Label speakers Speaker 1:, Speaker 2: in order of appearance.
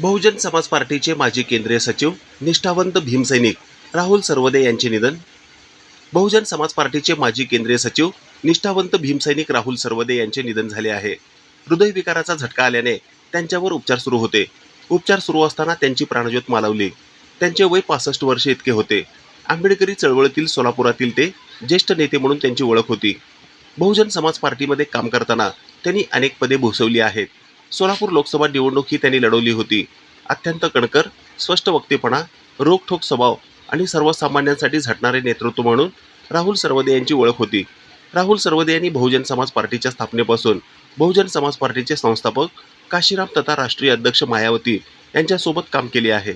Speaker 1: बहुजन समाज पार्टीचे माजी केंद्रीय सचिव निष्ठावंत भीमसैनिक राहुल सर्वदे यांचे निधन. बहुजन समाज पार्टीचे माजी केंद्रीय सचिव निष्ठावंत भीमसैनिक राहुल सर्वदे यांचे निधन झाले आहे. हृदयविकाराचा झटका आल्याने त्यांच्यावर उपचार सुरू होते. उपचार सुरू असताना त्यांची प्राणज्योत मालवली. त्यांचे वय पासष्ट वर्षे इतके होते. आंबेडकरी चळवळीतील सोलापुरातील ते ज्येष्ठ नेते म्हणून त्यांची ओळख होती. बहुजन समाज पार्टीमध्ये काम करताना त्यांनी अनेक पदे भूषवली आहेत. सोलापूर लोकसभा निवडणूक ही त्यांनी लढवली होती. अत्यंत कणकर स्पष्ट वक्तेपणा रोखठोक स्वभाव आणि सर्वसामान्यांसाठी झटणारे नेतृत्व म्हणून राहुल सरवदे यांची ओळख होती. राहुल सरवदे यांनी बहुजन समाज पार्टीच्या स्थापनेपासून बहुजन समाज पार्टीचे संस्थापक काशीराम तथा राष्ट्रीय अध्यक्ष मायावती यांच्यासोबत काम केले आहे.